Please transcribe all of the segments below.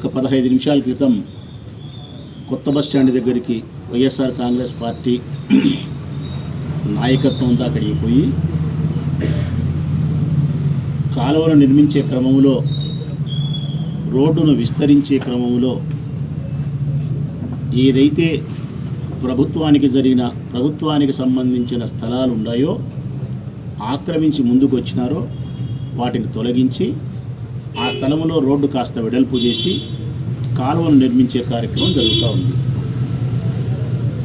ఒక పదహైదు నిమిషాల క్రితం కొత్త బస్ స్టాండ్ దగ్గరికి వైఎస్ఆర్ కాంగ్రెస్ పార్టీ నాయకత్వంతో అక్కడికి పోయి కాలువను నిర్మించే క్రమంలో రోడ్డును విస్తరించే క్రమంలో ఏదైతే ప్రభుత్వానికి జరిగిన ప్రభుత్వానికి సంబంధించిన స్థలాలు ఉన్నాయో ఆక్రమించి ముందుకు వచ్చినారో వాటిని తొలగించి ఆ స్థలంలో రోడ్డు కాస్త వెడల్పు చేసి కాలువను నిర్మించే కార్యక్రమం జరుగుతూ ఉంది.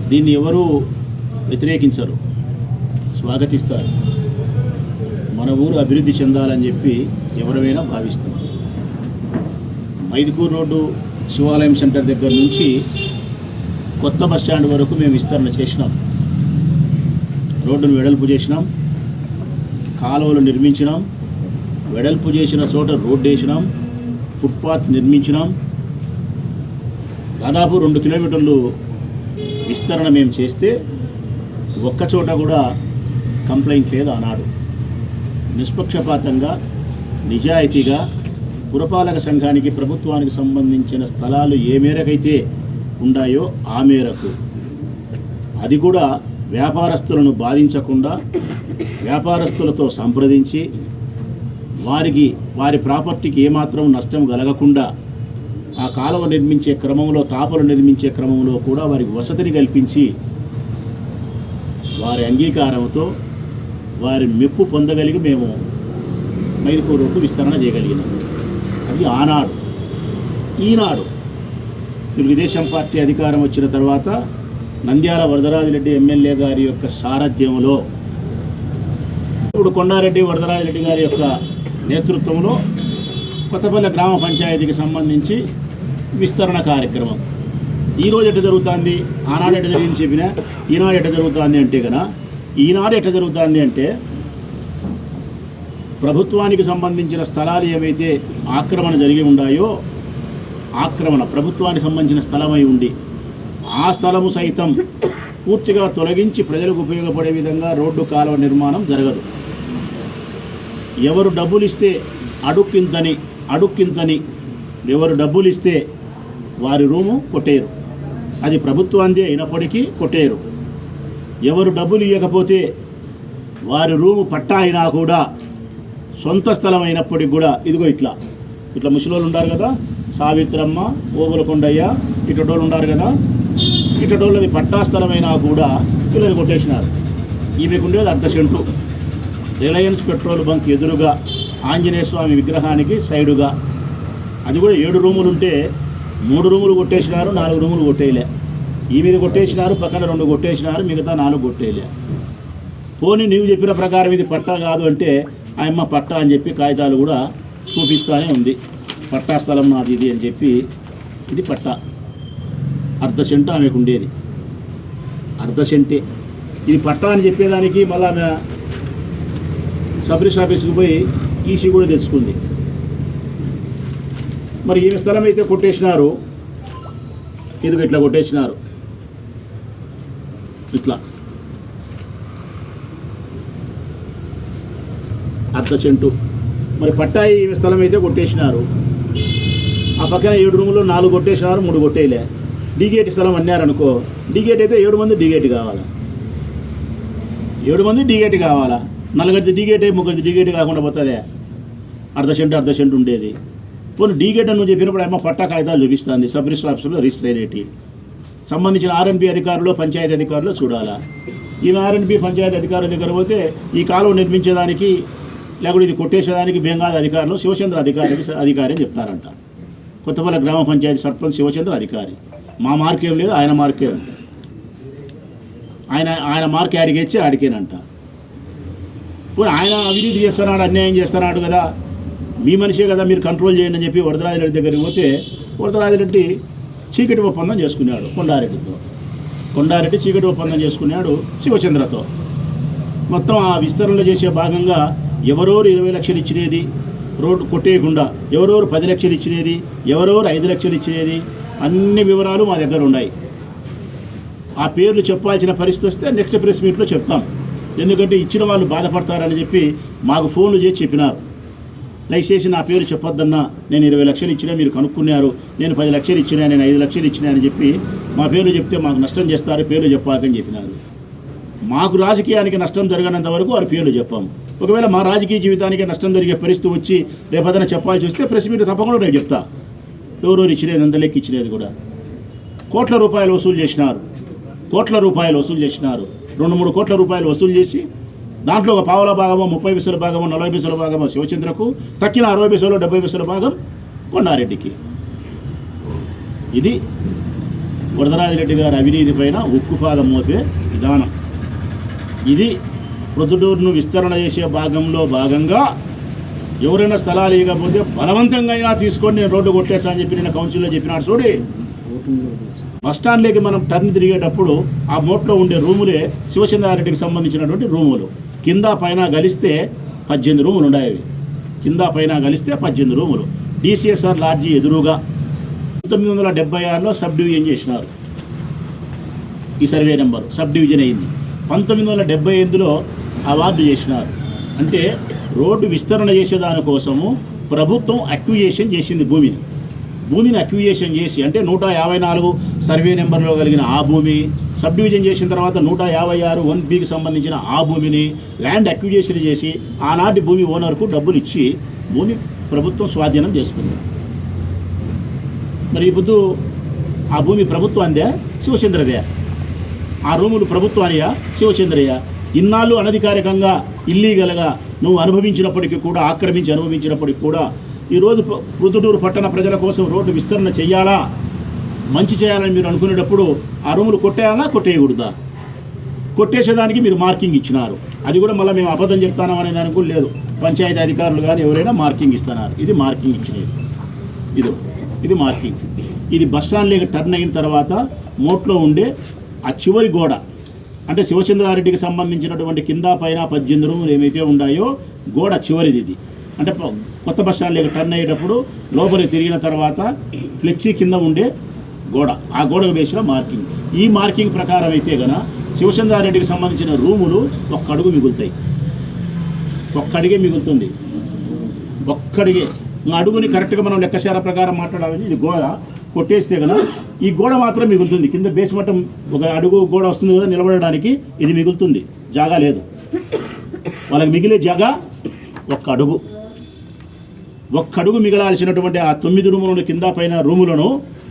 దీన్ని ఎవరు వ్యతిరేకించరు. స్వాగతిస్తారు. మన ఊరు అభివృద్ధి చెందాలని చెప్పి ఎవరైనా భావిస్తున్నారు మైదుకూరు రోడ్డు శివాలయం సెంటర్ దగ్గర నుంచి కొత్త బస్ స్టాండ్ వరకు మేము విస్తరణ చేసినాం. రోడ్డును వెడల్పు చేసినాం. కాలువలు నిర్మించినాం. వెడల్పు చేసిన చోట రోడ్డు వేసినాం. ఫుట్పాత్ నిర్మించినాం. దాదాపు రెండు కిలోమీటర్లు విస్తరణ మేము చేస్తే ఒక్క చోట కూడా కంప్లైంట్ లేదు ఆనాడు. నిష్పక్షపాతంగా నిజాయితీగా పురపాలక సంఘానికి ప్రభుత్వానికి సంబంధించిన స్థలాలు ఏ మేరకైతే ఉన్నాయో ఆ మేరకు. అది కూడా వ్యాపారస్తులను బాధించకుండా వ్యాపారస్తులతో సంప్రదించి వారికి వారి ప్రాపర్టీకి ఏమాత్రం నష్టం కలగకుండా ఆ కాలువ నిర్మించే క్రమంలో తాపలు నిర్మించే క్రమంలో కూడా వారికి వసతిని కల్పించి వారి అంగీకారంతో వారి మెప్పు పొందగలిగి మేము మైదుకూరు విస్తరణ చేయగలిగినాం. అది ఆనాడు. ఈనాడు తెలుగుదేశం పార్టీ అధికారం వచ్చిన తర్వాత నంద్యాల వరదరాజిరెడ్డి ఎమ్మెల్యే గారి యొక్క సారథ్యంలో ఇప్పుడు కొండారెడ్డి వరదరాజిరెడ్డి గారి యొక్క నేతృత్వంలో కొత్తపల్లి గ్రామ పంచాయతీకి సంబంధించి విస్తరణ కార్యక్రమం. ఈరోజు ఎట్ట జరుగుతుంది? ఆనాడు ఎట్ట జరిగింది చెప్పిన? ఈనాడు ఎట్ట జరుగుతుంది అంటే కన ఈనాడు ఎట్ట జరుగుతుంది అంటే ప్రభుత్వానికి సంబంధించిన స్థలాలు ఏవైతే ఆక్రమణ జరిగి ఉన్నాయో ఆక్రమణ ప్రభుత్వానికి సంబంధించిన స్థలమై ఉండి ఆ స్థలము సైతం పూర్తిగా తొలగించి ప్రజలకు ఉపయోగపడే విధంగా రోడ్డు కాలువ నిర్మాణం జరగదు. ఎవరు డబ్బులు ఇస్తే అడుక్కింతని అడుక్కింతని ఎవరు డబ్బులు ఇస్తే వారి రూము కొట్టేయరు. అది ప్రభుత్వాందే అయినప్పటికీ కొట్టేయరు. ఎవరు డబ్బులు ఇవ్వకపోతే వారి రూము పట్టా అయినా కూడా సొంత స్థలం అయినప్పటికి కూడా ఇదిగో ఇట్లా. ఇట్లా ముసలోళ్ళు ఉంటారు కదా సావిత్రమ్మ ఓగులకొండయ్య ఇటటోళ్ళు ఉన్నారు కదా ఇటటోళ్ళది పట్టా స్థలమైనా కూడా వీళ్ళది కొట్టేసినారు. ఈమెకు ఉండేది అర్ధ సెంటు. రిలయన్స్ పెట్రోల్ బంక్ ఎదురుగా ఆంజనేయ స్వామి విగ్రహానికి సైడుగా. అది కూడా ఏడు రూములు ఉంటే మూడు రూములు కొట్టేసినారు నాలుగు రూములు కొట్టేయలే. ఈ మీద కొట్టేసినారు పక్కన రెండు కొట్టేసినారు మిగతా నాలుగు కొట్టేయలే. పోనీ నీవు చెప్పిన ప్రకారం ఇది పట్టా కాదు అంటే ఆయమ్మ పట్టా అని చెప్పి కాగితాలు కూడా చూపిస్తూనే ఉంది. పట్టా స్థలం నాది ఇది అని చెప్పి ఇది పట్టా. అర్ధ సెంటు ఆమెకు ఉండేది. అర్ధ సెంటే. ఇది పట్టా అని చెప్పేదానికి మళ్ళీ ఆమె సబ్ రిజిస్టర్ ఆఫీస్కి పోయి ఈసీ కూడా తెచ్చుకుంది. మరి ఏమి స్థలం అయితే కొట్టేసినారు. ఇదిగో ఇట్లా కొట్టేసినారు. ఇట్లా. అర్ధ సెంటు. మరి పట్టాయి ఈమె స్థలం అయితే కొట్టేసినారు. ఆ పక్కన ఏడు రూములు నాలుగు కొట్టేసినారు మూడు కొట్టేయలే. డీగేట్ స్థలం అన్నారనుకో డీగేట్ అయితే ఏడు మంది డీగేట్ కావాలా? ఏడు మంది డీగేట్ కావాలా? నలుగురిది డిగేట్ అయి ముగ్గురిది డీగేట్ కాకుండా పోతుందే? అర్ధ సెంటు అర్ధ సెంటు ఉండేది. పోనీ డీగేట్ అని నువ్వు చెప్పినప్పుడు ఏమో పట్టా కాగితాలు చూపిస్తుంది. సబ్ రిజిస్టర్ ఆఫీసులో రిజిస్టర్ అయ్యేటి సంబంధించిన ఆర్ఎన్బి అధికారులు పంచాయతీ అధికారులు చూడాలా? ఈమె ఆర్ఎన్బి పంచాయతీ అధికారుల దగ్గర పోతే ఈ కాలువ నిర్మించేదానికి లేకపోతే ఇది కొట్టేసేదానికి బెంగాల్ అధికారులు శివచంద్ర అధికారికి అధికారి అని చెప్తారంట. కొత్తపల్లి గ్రామ పంచాయతీ సర్పంచ్ శివచంద్ర అధికారి. మా మార్కేం లేదు ఆయన మార్కే ఉంది ఆయన ఆయన మార్క్ అడిగేచ్చి అడిగానంట పోనీ ఆయన అవినీతి చేస్తున్నాడు అన్యాయం చేస్తున్నాడు కదా? మీ మనిషే కదా మీరు కంట్రోల్ చేయండి అని చెప్పి వరదరాజిరెడ్డి దగ్గరికి పోతే వరదరాజిరెడ్డి చీకటి ఒప్పందం చేసుకున్నాడు కొండారెడ్డితో. కొండారెడ్డి చీకటి ఒప్పందం చేసుకున్నాడు శివచంద్రతో. మొత్తం ఆ విస్తరణలో చేసే భాగంగా ఎవరోరు ఇరవై లక్షలు ఇచ్చినది? రోడ్డు కొట్టేయకుండా ఎవరెవరు పది లక్షలు ఇచ్చినది? ఎవరెవరు ఐదు లక్షలు ఇచ్చినది? అన్ని వివరాలు మా దగ్గర ఉన్నాయి. ఆ పేర్లు చెప్పాల్సిన పరిస్థితి వస్తే నెక్స్ట్ ప్రెస్ మీట్లో చెప్తాం. ఎందుకంటే ఇచ్చిన వాళ్ళు బాధపడతారని చెప్పి మాకు ఫోన్లు చేసి చెప్పినారు. దయచేసి నా పేరు చెప్పొద్దన్నా. నేను ఇరవై లక్షలు ఇచ్చినా మీరు కనుక్కున్నారు. నేను పది లక్షలు ఇచ్చినా నేను ఐదు లక్షలు ఇచ్చినా అని చెప్పి మా పేరు చెప్తే మాకు నష్టం చేస్తారు పేర్లు చెప్పాకని చెప్పినారు. మాకు రాజకీయానికి నష్టం జరగనంత వరకు వారి పేర్లు చెప్పాము. ఒకవేళ మా రాజకీయ జీవితానికి నష్టం జరిగే పరిస్థితి వచ్చి రేపదన చెప్పాల్సి వస్తే ప్రెస్ మీట్ తప్పకుండా నేను చెప్తా. ఎవరెవరు ఇచ్చినది అంత లెక్క ఇచ్చినది కూడా. కోట్ల రూపాయలు వసూలు చేసినారు. కోట్ల రూపాయలు వసూలు చేసినారు. రెండు మూడు కోట్ల రూపాయలు వసూలు చేసి దాంట్లో ఒక పావుల భాగము ముప్పై పైసల భాగము నలభై పైసల భాగము శివచంద్రకు తక్కిన అరవై పైసలు డెబ్బై పైసల భాగం కొండారెడ్డికి. ఇది వరదరాజిరెడ్డి గారి అవినీతి పైన ఉక్కుపాదం మోపే విధానం. ఇది ప్రొద్దుటూరును విస్తరణ చేసే భాగంలో భాగంగా ఎవరైనా స్థలాలు ఇవ్వకపోతే బలవంతంగా అయినా తీసుకొని నేను రోడ్డు కొట్టేసా అని చెప్పి నేను కౌన్సిల్లో చెప్పినాడు చూడి. బస్ స్టాండ్లోకి మనం టర్న్ తిరిగేటప్పుడు ఆ మోట్లో ఉండే రూములే శివచంద్రారెడ్డికి సంబంధించినటువంటి రూములు. కింద పైన గలిస్తే పద్దెనిమిది రూములు ఉండేవి కింద పైన గలిస్తే పద్దెనిమిది రూములు. డిసిఎస్ఆర్ లాడ్జీ ఎదురుగా పంతొమ్మిది వందల డెబ్బై ఆరులో సబ్ డివిజన్ చేసినారు. ఈ సర్వే నెంబర్ సబ్ డివిజన్ అయింది. పంతొమ్మిది వందల డెబ్బై ఎనిమిదిలో అవార్డు చేసినారు. అంటే రోడ్డు విస్తరణ చేసేదానికోసము ప్రభుత్వం అక్విజేషన్ చేసింది భూమిని. భూమిని అక్విజేషన్ చేసి అంటే నూట యాభై నాలుగు సర్వే నెంబర్లో కలిగిన ఆ భూమి సబ్ డివిజన్ చేసిన తర్వాత నూట యాభై ఆరు వన్ బికి సంబంధించిన ఆ భూమిని ల్యాండ్ అక్విజేషన్ చేసి ఆనాటి భూమి ఓనర్కు డబ్బులు ఇచ్చి భూమి ప్రభుత్వం స్వాధీనం చేసుకుంది. మరి ఈ పొద్దు ఆ భూమి ప్రభుత్వాందే శివచంద్రదే. ఆ రూములు ప్రభుత్వానియా? శివచంద్రయ్య. ఇన్నాళ్ళు అనధికారికంగా ఇల్లీగల్గా నువ్వు అనుభవించినప్పటికీ కూడా ఆక్రమించి అనుభవించినప్పటికీ కూడా ఈరోజు ప్ర- ప్రొద్దుటూరు పట్టణ ప్రజల కోసం రోడ్డు విస్తరణ చేయాలా మంచి చేయాలని మీరు అనుకునేటప్పుడు ఆ రూములు కొట్టేయాలా కొట్టేయకూడదా? కొట్టేసేదానికి మీరు మార్కింగ్ ఇచ్చినారు. అది కూడా మళ్ళీ మేము అబద్ధం చెప్తానం అనే దానికి కూడా లేదు. పంచాయతీ అధికారులు కానీ ఎవరైనా మార్కింగ్ ఇస్తున్నారు. ఇది మార్కింగ్ ఇచ్చినది. ఇది ఇది మార్కింగ్. ఇది బస్ స్టాండ్లోకి టర్న్ అయిన తర్వాత మోట్లో ఉండే ఆ చివరి గోడ. అంటే శివచంద్రారెడ్డికి సంబంధించినటువంటి కింద పైన పద్దెనిమిది రూములు ఏమైతే ఉన్నాయో గోడ చివరిది ఇది అంటే కొత్త బస్ స్టాండ్లోకి టర్న్ అయ్యేటప్పుడు లోపలికి తిరిగిన తర్వాత ఫ్లెక్సీ కింద ఉండే గోడ. ఆ గోడకు వేసిన మార్కింగ్ ఈ మార్కింగ్ ప్రకారం అయితే గన శివచంద్రారెడ్డికి సంబంధించిన రూములు ఒక్క అడుగు మిగులుతాయి. ఒక్క అడిగే మిగులుతుంది. ఒక్కడిగే. ఆ అడుగుని కరెక్ట్గా మనం లెక్కశార ప్రకారం మాట్లాడాలి. ఇది గోడ కొట్టేస్తే కదా ఈ గోడ మాత్రం మిగులుతుంది. కింద బేస్ మటం ఒక అడుగు గోడ వస్తుంది కదా నిలబడడానికి ఇది మిగులుతుంది. జాగా లేదు. వాళ్ళకి మిగిలే జాగా ఒక్క అడుగు. ఒక్కడుగు మిగలాల్సినటువంటి ఆ తొమ్మిది రూములను కింద పైన రూములను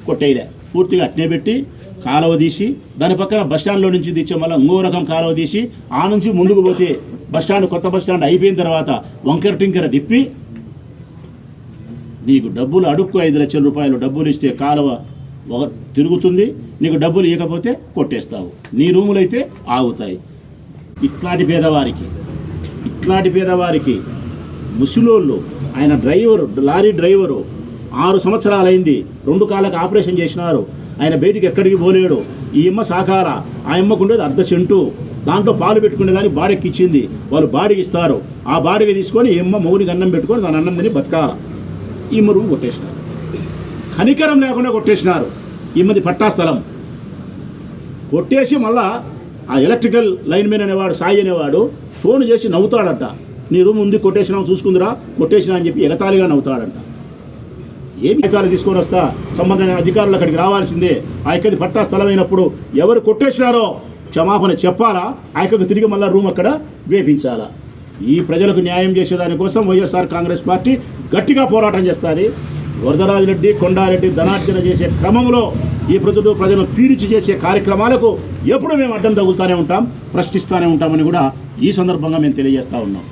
కొట్టేయలే. పూర్తిగా అట్నే పెట్టి కాలువ తీసి దాని పక్కన బస్ స్టాండ్లో నుంచి తెచ్చే మళ్ళీ ఇంకో రకం కాలువ తీసి ఆ నుంచి ముందుకు పోతే బస్ స్టాండ్ కొత్త బస్ స్టాండ్ అయిపోయిన తర్వాత వంకర టింకర తిప్పి నీకు డబ్బులు అడుక్కు ఐదు లక్షల రూపాయలు డబ్బులు ఇస్తే కాలువ ఒక తిరుగుతుంది నీకు డబ్బులు ఇవ్వకపోతే కొట్టేస్తావు. నీ రూములు అయితే ఆగుతాయి. ఇట్లాంటి పేదవారికి ఇట్లాంటి పేదవారికి ముసలోళ్ళు ఆయన డ్రైవరు లారీ డ్రైవరు ఆరు సంవత్సరాలైంది రెండు కాళ్ళకి ఆపరేషన్ చేసినారు. ఆయన బయటికి ఎక్కడికి పోలేడు. ఈ అమ్మ సాకార ఆ అమ్మకు ఉండేది అర్ధ సెంటు. దాంట్లో పాలు పెట్టుకునే దాన్ని బాడెక్కి ఇచ్చింది వాళ్ళు బాడికి ఇస్తారు. ఆ బాడికి తీసుకొని ఈ అమ్మ మౌనికి అన్నం పెట్టుకొని దాని అన్నం తిని బతకాల. ఈ రూమ్ కొట్టేసినారు. కనికరం లేకుండా కొట్టేసినారు. ఈమెది పట్టా స్థలం కొట్టేసి మళ్ళా ఆ ఎలక్ట్రికల్ లైన్ అనేవాడు సాయి అనేవాడు ఫోన్ చేసి నవ్వుతాడట. నీ రూమ్ ఉంది కొట్టేసినాం చూసుకుందిరా కొట్టేసినా అని చెప్పి ఎగతాళిగా నవ్వుతాడంట. ఏమి ఎగతాళి తీసుకొని వస్తా? సంబంధమైన అధికారులు అక్కడికి రావాల్సిందే. ఆ యొక్కది పట్టా స్థలం అయినప్పుడు ఎవరు కొట్టేసినారో క్షమాపణ చెప్పాలా? ఆ యొక్కకు తిరిగి మళ్ళీ రూమ్ అక్కడ వేపించాలా? ఈ ప్రజలకు న్యాయం చేసేదానికోసం వైఎస్ఆర్ కాంగ్రెస్ పార్టీ గట్టిగా పోరాటం చేస్తుంది. వరదరాజిరెడ్డి కొండారెడ్డి ధనార్జన చేసే క్రమంలో ఈ ప్రజలు ప్రజలను పీడిచి చేసే కార్యక్రమాలకు ఎప్పుడు మేము అడ్డం తగులుతూనే ఉంటాం ప్రశ్నిస్తూనే ఉంటామని కూడా ఈ సందర్భంగా మేము తెలియజేస్తా ఉన్నాం.